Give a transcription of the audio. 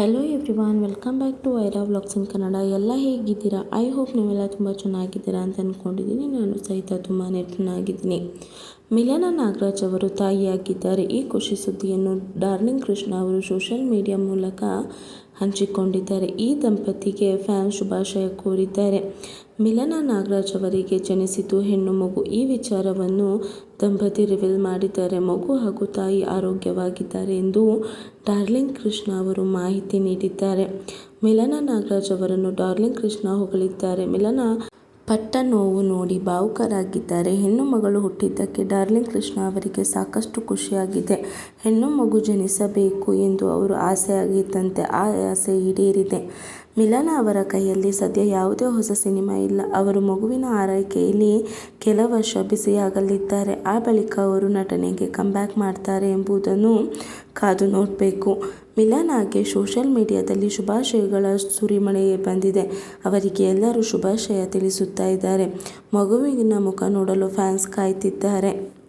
Hello everyone welcome back to Vaira vlogs in Kannada ಎಲ್ಲ ಹೇಗಿದ್ದೀರಾ? I hope ನೀವೆಲ್ಲ ತುಂಬ ಚೆನ್ನಾಗಿದ್ದೀರಾ ಅಂತ ಅಂದ್ಕೊಂಡಿದ್ದೀನಿ ನಾನು ಸಹಿತ ತುಂಬಾ ಚೆನ್ನಾಗಿದ್ದೀನಿ. ಮಿಲನ ನಾಗರಾಜ್ ಅವರು ತಾಯಿಯಾಗಿದ್ದಾರೆ. ಈ ಖುಷಿ ಸುದ್ದಿಯನ್ನು ಡಾರ್ಲಿಂಗ್ ಕೃಷ್ಣ ಅವರು ಸೋಷಿಯಲ್ ಮೀಡಿಯಾ ಮೂಲಕ ಹಂಚಿಕೊಂಡಿದ್ದಾರೆ. ಈ ದಂಪತಿಗೆ ಫ್ಯಾನ್ ಶುಭಾಶಯ ಕೋರಿದ್ದಾರೆ. ಮಿಲನ ನಾಗರಾಜ್ ಅವರಿಗೆ ಜನಿಸಿತು ಹೆಣ್ಣು ಮಗು. ಈ ವಿಚಾರವನ್ನು ದಂಪತಿ ರಿವೀಲ್ ಮಾಡಿದ್ದಾರೆ. ಮಗು ಹಾಗೂ ತಾಯಿ ಆರೋಗ್ಯವಾಗಿದ್ದಾರೆ ಎಂದು ಡಾರ್ಲಿಂಗ್ ಕೃಷ್ಣ ಅವರು ಮಾಹಿತಿ ನೀಡಿದ್ದಾರೆ. ಮಿಲನ ನಾಗರಾಜ್ ಅವರನ್ನು ಡಾರ್ಲಿಂಗ್ ಕೃಷ್ಣ ಹೊಗಳಿದ್ದಾರೆ. ಮಿಲನ ಪಟ್ಟ ನೋವು ನೋಡಿ ಭಾವುಕರಾಗಿದ್ದಾರೆ. ಹೆಣ್ಣು ಮಗಳು ಹುಟ್ಟಿದ್ದಕ್ಕೆ ಡಾರ್ಲಿಂಗ್ ಕೃಷ್ಣ ಅವರಿಗೆ ಸಾಕಷ್ಟು ಖುಷಿಯಾಗಿದೆ. ಹೆಣ್ಣು ಮಗು ಜನಿಸಬೇಕು ಎಂದು ಅವರು ಆಸೆಯಾಗಿದ್ದಂತೆ ಆ ಆಸೆ ಈಡೇರಿದೆ. ಮಿಲನ ಅವರ ಕೈಯಲ್ಲಿ ಸದ್ಯ ಯಾವುದೇ ಹೊಸ ಸಿನಿಮಾ ಇಲ್ಲ. ಅವರು ಮಗುವಿನ ಆರೈಕೆಯಲ್ಲಿ ಕೆಲ ವರ್ಷ ಬಿಸಿಯಾಗಲಿದ್ದಾರೆ ಆ ಬಳಿಕ ಅವರು ನಟನೆಗೆ ಕಮ್ಬ್ಯಾಕ್ ಮಾಡ್ತಾರೆ ಎಂಬುದನ್ನು ಕಾದು ನೋಡಬೇಕು. ಮಿಲನಾಗೆ ಸೋಷಿಯಲ್ ಮೀಡಿಯಾದಲ್ಲಿ ಶುಭಾಶಯಗಳ ಸುರಿಮಳೆಯೇ ಬಂದಿದೆ. ಅವರಿಗೆ ಎಲ್ಲರೂ ಶುಭಾಶಯ ತಿಳಿಸುತ್ತಾ ಇದ್ದಾರೆ. ಮಗುವಿನ ಮುಖ ನೋಡಲು ಫ್ಯಾನ್ಸ್ ಕಾಯ್ತಿದ್ದಾರೆ.